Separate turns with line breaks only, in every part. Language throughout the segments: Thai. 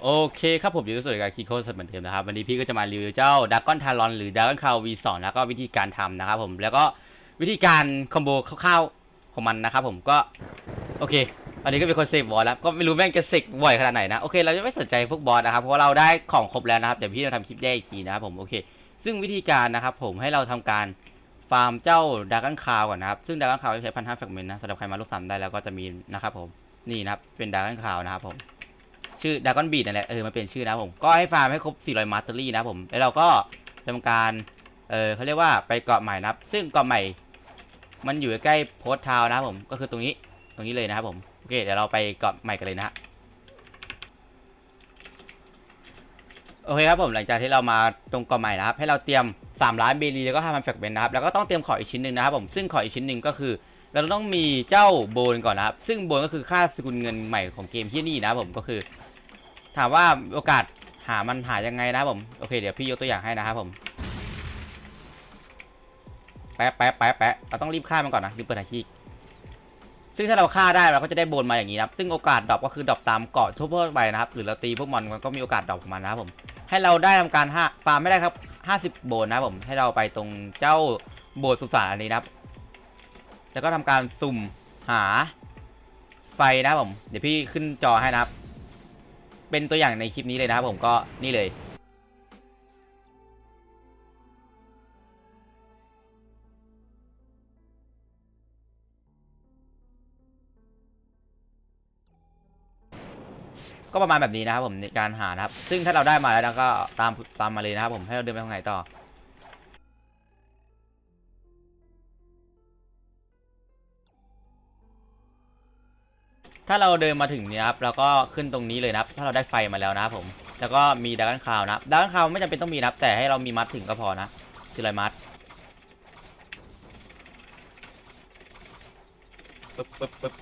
โอเคครับผมอยู่ในส่วนของการคีโคสเหมือนเดิมนะครับ วันนี้พี่ก็จะมารีวิวเจ้าดักกอนทารอนหรือดักกอนคาว V2 แล้วก็วิธีการทำนะครับผมแล้วก็วิธีการคอมโบคร่าวๆของมันนะครับผมก็โอเค อันนี้ก็เป็นคนเซฟบอลแล้วก็ไม่รู้แม่งจะเสกบ่อยขนาดไหนนะโอเคเราจะไม่สนใจพวกบอสนะครับเพราะเราได้ของครบแล้วนะครับเดี๋ยวพี่จะทำคลิปแยกอีกทีนะครับผมโอเค ซึ่งวิธีการนะครับผมให้เราทำการฟาร์มเจ้าดักกอนคาวก่อนนะครับซึ่งดักกอนคาวใช้พันห้าแฟกเมนต์นะสำหรับใครมาลูกซ้ำได้แล้วก็จะมีนะครับผมนี่นะครับเป็นดักกอนคาวนะครับผม ชื่อดากอนบีดนั่นแหละเออมันเป็นชื่อนะผมก็ให้ฟาร์มให้ครบ 400 มาสเตอรี่นะผมแล้วเราก็ทำการเออเขาเรียกว่าไปเกาะใหม่นะครับ ซึ่งเกาะใหม่ มันอยู่ใกล้โพสทาวนะผมก็คือตรงนี้ตรงนี้เลยนะครับผมโอเคเดี๋ยวเราไปเกาะใหม่กันเลยนะฮะโอเคครับผมหลังจากที่เรามาตรงเกาะใหม่นะครับ ให้เราเตรียม3ล้านเบลีแล้วก็5,000แฟกเบนนะครับแล้วก็ต้องเตรียมของอีกชิ้นหนึ่งนะครับผมซึ่งของอีกชิ้นหนึ่งก็คือเราต้องมีเจ้าโบนก่อนนะครับ ซึ่งโบนก็คือค่าสกุลเงินใหม่ของเกมที่นี่นะครับผมก็คือ ถามว่าโอกาสหามันหายังไงนะผม โอเค เดี๋ยวพี่ยกตัวอย่างให้นะครับผม แปะแปะแปะแปะเราต้องรีบฆ่ามันก่อนนะรีบเปิดอาชีพซึ่งถ้าเราฆ่าได้เราก็จะได้โบนมาอย่างนี้นะครับซึ่งโอกาสดรอปก็คือดรอปตามเกาะทั่วไปนะครับ หรือเราตีพวกมันมันก็มีโอกาสดรอปของมันนะครับผม ให้เราได้ทำการห้าฟาร์มไม่ได้ครับ50โบนนะครับผม ให้เราไปตรงเจ้าโบสถ์สุสานอันนี้นะครับ แล้วก็ทำการสุ่มหาไฟนะครับผม เดี๋ยวพี่ขึ้นจอให้นะครับ เป็นตัวอย่างในคลิปนี้เลยนะครับผมก็นี่เลยก็ประมาณแบบนี้นะครับผมในการหานะครับ ซึ่งถ้าเราได้มาแล้วก็ตามตามมาเลยนะครับผมให้เราเดินไปทางไหนต่อ ถ้าเราเดินมาถึงเนี้ยครับเราก็ขึ้นตรงนี้เลยนะครับ ถ้าเราได้ไฟมาแล้วนะครับผม แล้วก็มีดักกันคาวนะครับดักกันคาวไม่จำเป็นต้องมีนะครับแต่ให้เรามีมัดถึงก็พอนะคืออะไรมัดปึ๊บปึ๊บปึ๊บ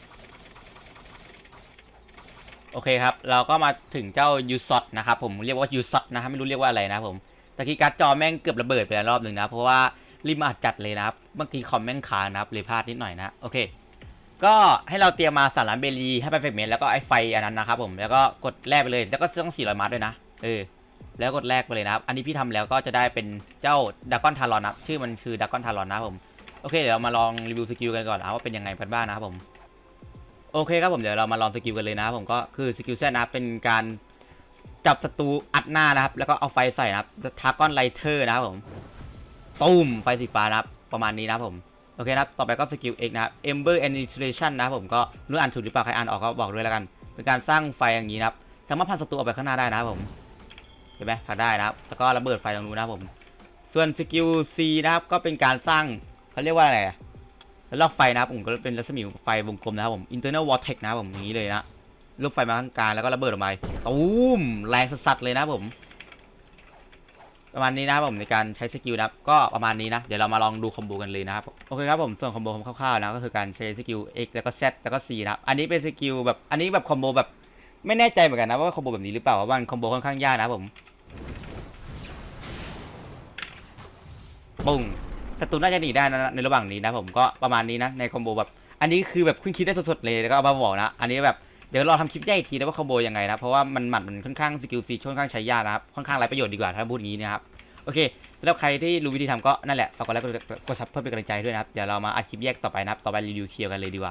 โอเคครับ เราก็มาถึงเจ้ายูซอตนะครับผมเรียกว่ายูซอตนะครับไม่รู้เรียกว่าอะไรนะครับผมตะกี้การ์ดจอแม่งเกือบระเบิดไปแล้วรอบหนึ่งนะ เพราะว่ารีบมาอัดจัดเลยนะครับบางทีคอมแม่งค้างนะครับเลยพลาดนิดหน่อยนะโอเค ก็ให้เราเตรียมมาสารล้านเบลีให้ไปเฟกเมนแล้วก็ไอ้ไฟอันนั้นนะครับผมแล้วก็กดแลกไปเลย แล้วก็ต้อง400มาร์ด้วยนะเออแล้วกดแลกไปเลยนะครับ อันนี้พี่ทำแล้วก็จะได้เป็นเจ้าดักกอนทารอนนะชื่อมันคือดักกอนทารอนนะครับผมโอเคเดี๋ยวเรามาลองรีวิวสกิลกันก่อนนะว่าเป็นยังไงกันบ้างนะครับผมโอเคครับผมเดี๋ยวเรามาลองสกิลกันเลยนะครับผมก็คือสกิลแซนนะเป็นการจับศัตรูอัดหน้านะครับ แล้วก็เอาไฟใส่นะครับทากอนไลเทอร์นะครับผมตูมไฟสีฟ้านะครับประมาณนี้นะครับผม โอเคนะครับ ต่อไปก็สกิล X นะครับ Ember Annihilation นะครับผมก็รู้อ่านถูกหรือเปล่าใครอ่านออกก็บอกด้วยแล้วกัน เป็นการสร้างไฟอย่างนี้นะครับ สามารถพันศัตรูออกไปข้างหน้าได้นะครับผมเห็นไหมพันได้นะครับ แล้วก็ระเบิดไฟตรงนู้นนะครับผม ส่วนสกิล C นะครับก็เป็นการสร้างเขาเรียกว่าอะไรอะแล้วลอกไฟนะครับผมก็เป็นรัศมีไฟวงกลมนะครับผม Internal Vortex นะครับผมอย่างนี้เลยนะลูกไฟมาข้างกลางแล้วก็ระเบิดออกมาตูมแรงสัสๆเลยนะผม ประมาณนี้นะครับผมในการใช้สกิลนะครับก็ประมาณนี้นะ เดี๋ยวเรามาลองดูคอมโบกันเลยนะครับโอเคครับผมส่วนคอมโบผมคร่าวๆนะก็คือการใช้สกิล X แล้วก็ Z แล้วก็ C นะครับอันนี้เป็นสกิลแบบอันนี้แบบคอมโบแบบไม่แน่ใจเหมือนกันนะว่าคอมโบแบบนี้หรือเปล่าเพราะว่ามันคอมโบค่อนข้างยากนะผมปุ้งศัตรูน่าจะหนีได้นะในระหว่างนี้นะผมก็ประมาณนี้นะในคอมโบแบบ อันนี้คือแบบเพิ่งคิดได้สดๆเลยแล้วก็เอามาบอกนะ อันนี้แบบ เดี๋ยวรอทำคลิปแยกอีกทีนะว่าคอมโบยังไงนะ เพราะว่ามันหมัดมันค่อนข้างสกิลซีค่อนข้างใช้ยากนะครับ ค่อนข้างไร้ประโยชน์ดีกว่าถ้าพูดอย่างนี้นะครับ โอเค แล้วใครที่รู้วิธีทำก็นั่นแหละ ฝากกดไลค์กดกดซับเพื่อเป็นกำลังใจด้วยนะครับ เดี๋ยวเรามาอัดคลิปแยกต่อไปนะครับ ต่อไปรีวิวเคลียร์กันเลยดีกว่า